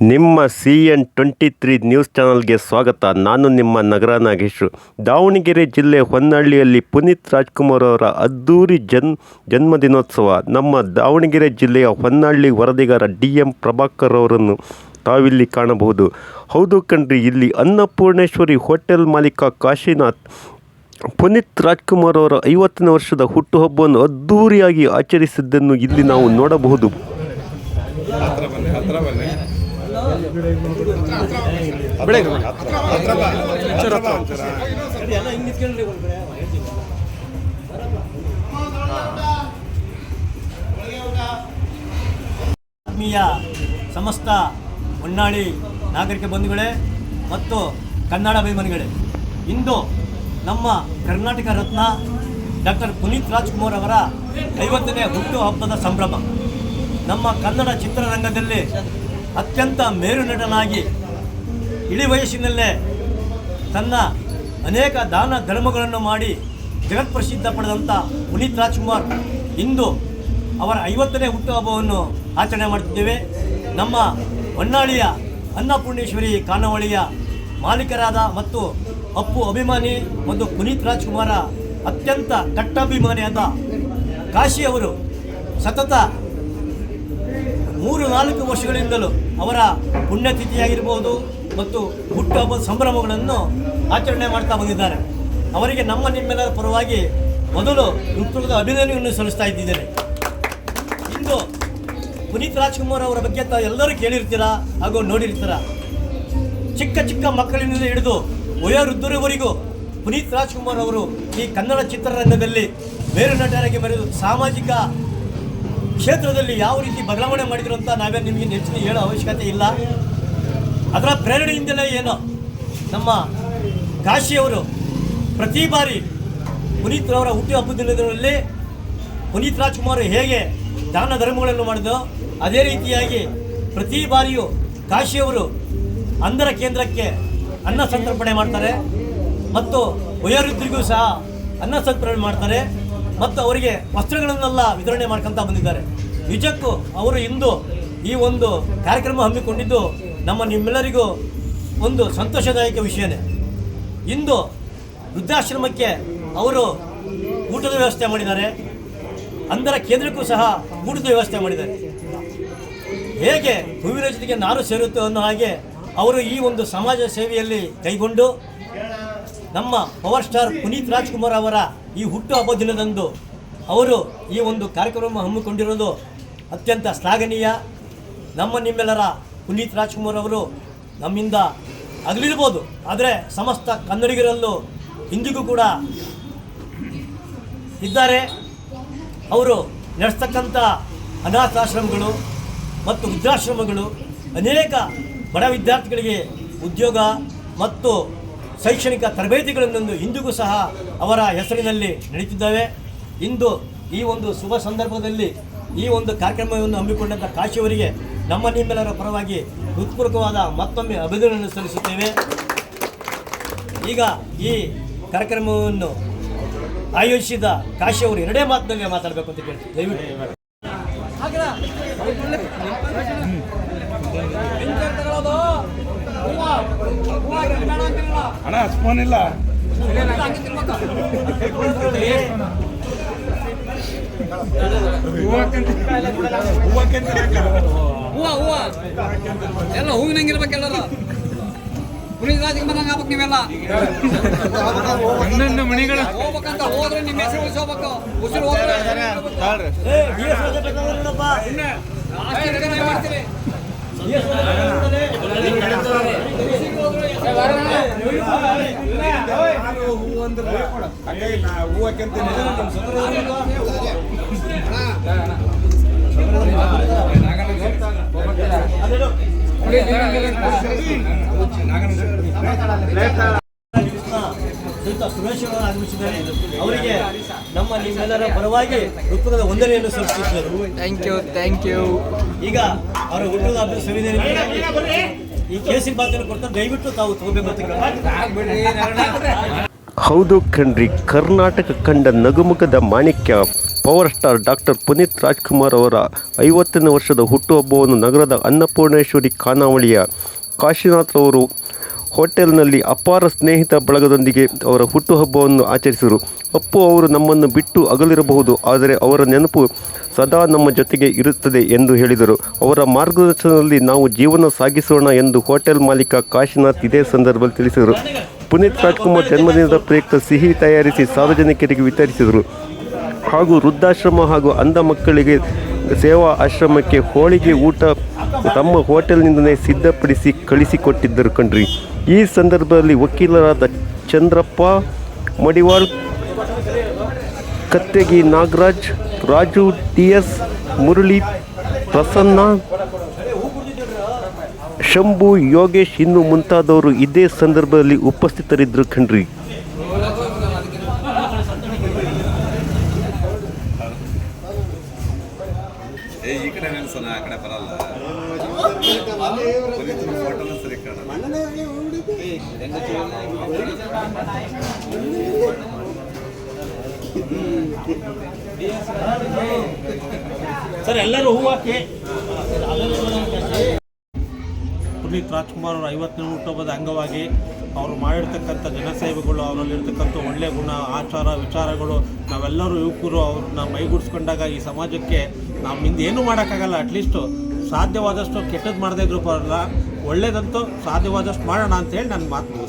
ನಿಮ್ಮ C N twenty three news ಚಾನಲ್ಗೆ ಸ್ವಾಗತ. ನಾನು ನಿಮ್ಮ ನಗರ ನಾಗೇಶು. ದಾವಣಗೆರೆ ಜಿಲ್ಲೆ ಹೊನ್ನಳ್ಳಿಯಲ್ಲಿ ಪುನೀತ್ ರಾಜ್ಕುಮಾರ್ ಅವರ ಅದ್ದೂರಿ ಜನ್, ಜನ್ಮದಿನೋತ್ಸವ. ನಮ್ಮ ದಾವಣಗೆರೆ ಜಿಲ್ಲೆಯ ಹೊನ್ನಳ್ಳಿ ವರದಿಗಾರ ಡಿ ಎಂ ಪ್ರಭಾಕರ್ ಅವರನ್ನು ತಾವಿಲ್ಲಿ ಕಾಣಬಹುದು. ಹೌದು ಕಣ್ರಿ, ಇಲ್ಲಿ ಅನ್ನಪೂರ್ಣೇಶ್ವರಿ ಹೋಟೆಲ್ ಮಾಲೀಕ ಕಾಶಿನಾಥ್, ಪುನೀತ್ ರಾಜ್ಕುಮಾರ್ ಅವರ ಐವತ್ತನೇ ವರ್ಷದ ಹುಟ್ಟುಹಬ್ಬವನ್ನು ಅದ್ಧೂರಿಯಾಗಿ ಆಚರಿಸಿದ್ದನ್ನು ಇಲ್ಲಿ ನಾವು ನೋಡಬಹುದು. ಆತ್ಮೀಯ ಸಮಸ್ತ ಹೊನ್ನಾಳಿ ನಾಗರಿಕ ಬಂಧುಗಳೇ ಮತ್ತು ಕನ್ನಡ ಅಭಿಮಾನಿಗಳೇ, ಇಂದು ನಮ್ಮ ಕರ್ನಾಟಕ ರತ್ನ ಡಾಕ್ಟರ್ ಪುನೀತ್ ರಾಜ್ಕುಮಾರ್ ಅವರ ಐವತ್ತನೇ ಹುಟ್ಟುಹಬ್ಬದ ಸಂಭ್ರಮ. ನಮ್ಮ ಕನ್ನಡ ಚಿತ್ರರಂಗದಲ್ಲಿ ಅತ್ಯಂತ ಮೇರು ನಟನಾಗಿ ಇಳಿ ವಯಸ್ಸಿನಲ್ಲೇ ತನ್ನ ಅನೇಕ ದಾನ ಧರ್ಮಗಳನ್ನು ಮಾಡಿ ಜಗತ್ಪ್ರಸಿದ್ಧ ಪಡೆದಂಥ ಪುನೀತ್ ರಾಜ್ಕುಮಾರ್ ಇಂದು ಅವರ ಐವತ್ತನೇ ಹುಟ್ಟುಹಬ್ಬವನ್ನು ಆಚರಣೆ ಮಾಡುತ್ತಿದ್ದೇವೆ ನಮ್ಮ ಹೊನ್ನಾಳಿಯ ಅನ್ನಪೂರ್ಣೇಶ್ವರಿ ಖಾನಾವಳಿಯ ಮಾಲೀಕರಾದ ಮತ್ತು ಅಪ್ಪು ಅಭಿಮಾನಿ ಮತ್ತು ಪುನೀತ್ ರಾಜ್ಕುಮಾರ ಅತ್ಯಂತ ಕಟ್ಟಾಭಿಮಾನಿಯಾದ ಕಾಶಿ ಅವರು ಸತತ ಮೂರು ನಾಲ್ಕು ವರ್ಷಗಳಿಂದಲೂ ಅವರ ಪುಣ್ಯತಿಥಿಯಾಗಿರ್ಬೋದು ಮತ್ತು ಹುಟ್ಟುಹಬ್ಬದ ಸಂಭ್ರಮಗಳನ್ನು ಆಚರಣೆ ಮಾಡ್ತಾ ಬಂದಿದ್ದಾರೆ. ಅವರಿಗೆ ನಮ್ಮ ನಿಮ್ಮೆಲ್ಲರ ಪರವಾಗಿ ಮೊದಲು ಋತುಗಳ ಅಭಿನಂದನೆಯನ್ನು ಸಲ್ಲಿಸ್ತಾ ಇದ್ದಿದ್ದೇನೆ ಇಂದು ಪುನೀತ್ ರಾಜ್ಕುಮಾರ್ ಅವರ ಬಗ್ಗೆ ತಾವು ಎಲ್ಲರೂ ಕೇಳಿರ್ತೀರಾ ಹಾಗೂ ನೋಡಿರ್ತೀರಾ? ಚಿಕ್ಕ ಚಿಕ್ಕ ಮಕ್ಕಳಿಂದ ಹಿಡಿದು ವಯೋವೃದ್ಧರವರೆಗೂ ಪುನೀತ್ ರಾಜ್ಕುಮಾರ್ ಅವರು ಈ ಕನ್ನಡ ಚಿತ್ರರಂಗದಲ್ಲಿ ಬೇರೆ ನಟರಾಗಿ ಬರೆದು ಸಾಮಾಜಿಕ ಕ್ಷೇತ್ರದಲ್ಲಿ ಯಾವ ರೀತಿ ಬದಲಾವಣೆ ಮಾಡಿದ್ರು ಅಂತ ನಾವೇ ನಿಮಗೆ ನೆಚ್ಚಿನ ಹೇಳೋ ಅವಶ್ಯಕತೆ ಇಲ್ಲ. ಅದರ ಪ್ರೇರಣೆಯಿಂದಲೇ ಏನೋ ನಮ್ಮ ಕಾಶಿಯವರು ಪ್ರತಿ ಬಾರಿ ಪುನೀತ್ ಅವರ ಹುಟ್ಟುಹಬ್ಬದ ದಿನದಲ್ಲಿ ಪುನೀತ್ ರಾಜ್ಕುಮಾರ್ ಹೇಗೆ ದಾನ ಧರ್ಮಗಳನ್ನು ಮಾಡಿದೋ ಅದೇ ರೀತಿಯಾಗಿ ಪ್ರತಿ ಬಾರಿಯೂ ಕಾಶಿಯವರು ಅಂಧರ ಕೇಂದ್ರಕ್ಕೆ ಅನ್ನ ಸಂತರ್ಪಣೆ ಮಾಡ್ತಾರೆ ಮತ್ತು ವಯೋವೃದ್ಧರಿಗೂ ಸಹ ಅನ್ನ ಸಂತರ್ಪಣೆ ಮಾಡ್ತಾರೆ. ಮತ್ತು ಅವರಿಗೆ ವಸ್ತ್ರಗಳನ್ನೆಲ್ಲ ವಿತರಣೆ ಮಾಡ್ಕೊಂತ ಬಂದಿದ್ದಾರೆ. ನಿಜಕ್ಕೂ ಅವರು ಇಂದು ಈ ಒಂದು ಕಾರ್ಯಕ್ರಮ ಹಮ್ಮಿಕೊಂಡಿದ್ದು ನಮ್ಮ ನಿಮ್ಮೆಲ್ಲರಿಗೂ ಒಂದು ಸಂತೋಷದಾಯಕ ವಿಷಯನೇ. ಇಂದು ವೃದ್ಧಾಶ್ರಮಕ್ಕೆ ಅವರು ಊಟದ ವ್ಯವಸ್ಥೆ ಮಾಡಿದ್ದಾರೆ. ಅಂಧರ ಕೇಂದ್ರಕ್ಕೂ ಸಹ ಊಟದ ವ್ಯವಸ್ಥೆ ಮಾಡಿದ್ದಾರೆ. ಹೇಗೆ ಹೂವಿನ ಜೊತೆಗೆ ನಾರು ಸೇರುತ್ತೋ ಅನ್ನೋ ಹಾಗೆ ಅವರು ಈ ಒಂದು ಸಮಾಜ ಸೇವೆಯಲ್ಲಿ ಕೈಗೊಂಡು ನಮ್ಮ ಪವರ್ ಸ್ಟಾರ್ ಪುನೀತ್ ರಾಜ್ಕುಮಾರ್ ಅವರ ಈ ಹುಟ್ಟುಹಬ್ಬ ದಿನದಂದು ಅವರು ಈ ಒಂದು ಕಾರ್ಯಕ್ರಮ ಹಮ್ಮಿಕೊಂಡಿರೋದು ಅತ್ಯಂತ ಶ್ಲಾಘನೀಯ. ನಮ್ಮ ನಿಮ್ಮೆಲ್ಲರ ಪುನೀತ್ ರಾಜ್ಕುಮಾರ್ ಅವರು ನಮ್ಮಿಂದ ಅಗಲಿರ್ಬೋದು. ಆದರೆ ಸಮಸ್ತ ಕನ್ನಡಿಗರಲ್ಲೂ ಇಂದಿಗೂ ಕೂಡ ಇದ್ದಾರೆ. ಅವರು ನಡೆಸ್ತಕ್ಕಂಥ ಅನಾಥಾಶ್ರಮಗಳು ಮತ್ತು ವೃದ್ಧಾಶ್ರಮಗಳು ಅನೇಕ ಬಡ ವಿದ್ಯಾರ್ಥಿಗಳಿಗೆ ಉದ್ಯೋಗ ಮತ್ತು ಶೈಕ್ಷಣಿಕ ತರಬೇತಿಗಳನ್ನು ಇಂದಿಗೂ ಸಹ ಅವರ ಹೆಸರಿನಲ್ಲಿ ನಡೀತಿದ್ದಾವೆ. ಇಂದು ಈ ಒಂದು ಶುಭ ಸಂದರ್ಭದಲ್ಲಿ ಈ ಒಂದು ಕಾರ್ಯಕ್ರಮವನ್ನು ಹಮ್ಮಿಕೊಂಡಂಥ ಕಾಶಿಯವರಿಗೆ ನಮ್ಮ ನಿಮ್ಮೆಲ್ಲರ ಪರವಾಗಿ ಹೃತ್ಪೂರ್ವಕವಾದ ಮತ್ತೊಮ್ಮೆ ಅಭಿನಂದನೆ ಸಲ್ಲಿಸುತ್ತೇವೆ. ಈಗ ಈ ಕಾರ್ಯಕ್ರಮವನ್ನು ಆಯೋಜಿಸಿದ ಕಾಶಿಯವರು ಎರಡೇ ಮಾತಿನಲ್ಲಿ ಮಾತಾಡಬೇಕು ಅಂತ ಕೇಳ್ತೀವಿ ದಯವಿಟ್ಟು. ಅಣ್ಣ ಸ್ಪೂನ್ ಇಲ್ಲ. ಹೂವ ಹೂವ. ಎಲ್ಲ ಹೂವಿನ ಎಲ್ಲರೂ. ಪುನೀತ್ ರಾಜ್ಕುಮಾರ್ ಆಗ್ಬೇಕು ನೀವೆಲ್ಲ. ಹೋಗ್ಬೇಕಂತ ಹೋದ್ರೆ ನಿಮ್ಮ ಹೆಸರು ಉಳಿಸೋಬೇಕು ಉಸಿರು ಹೋದ್ರೆ ಹೂ ಅಂದ್ರೆ ನಾ ಹೂವಕ್ಕಿಂತ ಶ್ರೀಯುತ ಸುರೇಶ್ ಅವರು ಆಗಮಿಸಿದ್ದಾರೆ ಅವರಿಗೆ ನಮ್ಮ ನಿಮ್ಮೆಲ್ಲರ ಪರವಾಗಿ ಹೃತ್ಪೂರ್ವಕದ ವಂದನೆಯನ್ನು ಸಲ್ಲಿಸಿದ್ದರು ಥ್ಯಾಂಕ್ ಯು ಥ್ಯಾಂಕ್ ಯು ಈಗ ಅವರ ಹುಟ್ಟುಹಬ್ಬದ ಹಬ್ಬದ ಸಂವಿಧಾನ ಈ ಕೇಸಿನ ಬಾತನ್ನು ಕೊಡ್ತಾರೆ ದಯವಿಟ್ಟು ತಾವು ತಗೋಬೇಕು ಅಂತ ಕೇಳ್ತೀನಿ. ಹೌದು ಕಣ್ರಿ ಕರ್ನಾಟಕ ಕಂಡ ನಗುಮುಖದ ಮಾಣಿಕ್ಯ power star doctor Puneeth Rajkumar ಅವರ ಐವತ್ತನೇ ವರ್ಷದ ಹುಟ್ಟುಹಬ್ಬವನ್ನು ನಗರದ ಅನ್ನಪೂರ್ಣೇಶ್ವರಿ ಖಾನಾವಳಿಯ ಕಾಶಿನಾಥ್ ಅವರು ಹೋಟೆಲ್ನಲ್ಲಿ ಅಪಾರ ಸ್ನೇಹಿತ ಬಳಗದೊಂದಿಗೆ ಅವರ ಹುಟ್ಟುಹಬ್ಬವನ್ನು ಆಚರಿಸಿದರು. ಅಪ್ಪು ಅವರು ನಮ್ಮನ್ನು ಬಿಟ್ಟು ಅಗಲಿರಬಹುದು, ಆದರೆ ಅವರ ನೆನಪು ಸದಾ ನಮ್ಮ ಜೊತೆಗೆ ಇರುತ್ತದೆ ಎಂದು ಹೇಳಿದರು. ಅವರ ಮಾರ್ಗದರ್ಶನದಲ್ಲಿ ನಾವು ಜೀವನ ಸಾಗಿಸೋಣ ಎಂದು ಹೋಟೆಲ್ ಮಾಲೀಕ ಕಾಶಿನಾಥ್ ಇದೇ ಸಂದರ್ಭದಲ್ಲಿ ತಿಳಿಸಿದರು. ಪುನೀತ್ ರಾಜ್ಕುಮಾರ್ ಜನ್ಮದಿನದ ಪ್ರಯುಕ್ತ ಸಿಹಿ ತಯಾರಿಸಿ ಸಾರ್ವಜನಿಕರಿಗೆ ವಿತರಿಸಿದರು. ಹಾಗೂ ವೃದ್ಧಾಶ್ರಮ ಹಾಗೂ ಅಂಧ ಮಕ್ಕಳಿಗೆ ಸೇವಾ ಆಶ್ರಮಕ್ಕೆ ಹೋಳಿಗೆ ಊಟ ತಮ್ಮ ಹೋಟೆಲ್ನಿಂದಲೇ ಸಿದ್ಧಪಡಿಸಿ ಕಳಿಸಿಕೊಟ್ಟಿದ್ದರು ಕಣ್ರಿ. ಈ ಸಂದರ್ಭದಲ್ಲಿ ವಕೀಲರಾದ ಚಂದ್ರಪ್ಪ ಮಡಿವಾಳ್ ಕತ್ತೆಗಿ ನಾಗರಾಜ್ ರಾಜು ಟಿ ಎಸ್ ಮುರಳಿ ಪ್ರಸನ್ನ ಶಂಭು ಯೋಗೇಶ್ ಇನ್ನು ಮುಂತಾದವರು ಇದೇ ಸಂದರ್ಭದಲ್ಲಿ ಉಪಸ್ಥಿತರಿದ್ದರು ಕಣ್ರಿ ಏ ಈ ಸರಿ, ಎಲ್ಲರೂ ಪುನೀತ್ ರಾಜ್ಕುಮಾರ್ ಅವರ ಐವತ್ತನೇ ಹುಟ್ಟುಹಬ್ಬದ ಅಂಗವಾಗಿ ಅವರು ಮಾಡಿರ್ತಕ್ಕಂಥ ಜನಸೇವೆಗಳು, ಅವರಲ್ಲಿರ್ತಕ್ಕಂಥ ಒಳ್ಳೆಯ ಗುಣ, ಆಚಾರ, ವಿಚಾರಗಳು, ನಾವೆಲ್ಲರೂ ಯುವಕರು ಅವ್ರನ್ನ ಮೈಗೂಡಿಸ್ಕೊಂಡಾಗ ಈ ಸಮಾಜಕ್ಕೆ ನಮ್ಮಿಂದ ಏನು ಮಾಡೋಕ್ಕಾಗಲ್ಲ. ಅಟ್ಲೀಸ್ಟು ಸಾಧ್ಯವಾದಷ್ಟು ಕೆಟ್ಟದ್ದು ಮಾಡದೇ ಇದ್ರು ಬರಲ್ಲ ಒಳ್ಳೇದಂತೂ ಸಾಧ್ಯವಾದಷ್ಟು ಮಾಡೋಣ ಅಂತೇಳಿ ನನ್ನ ಮಾತು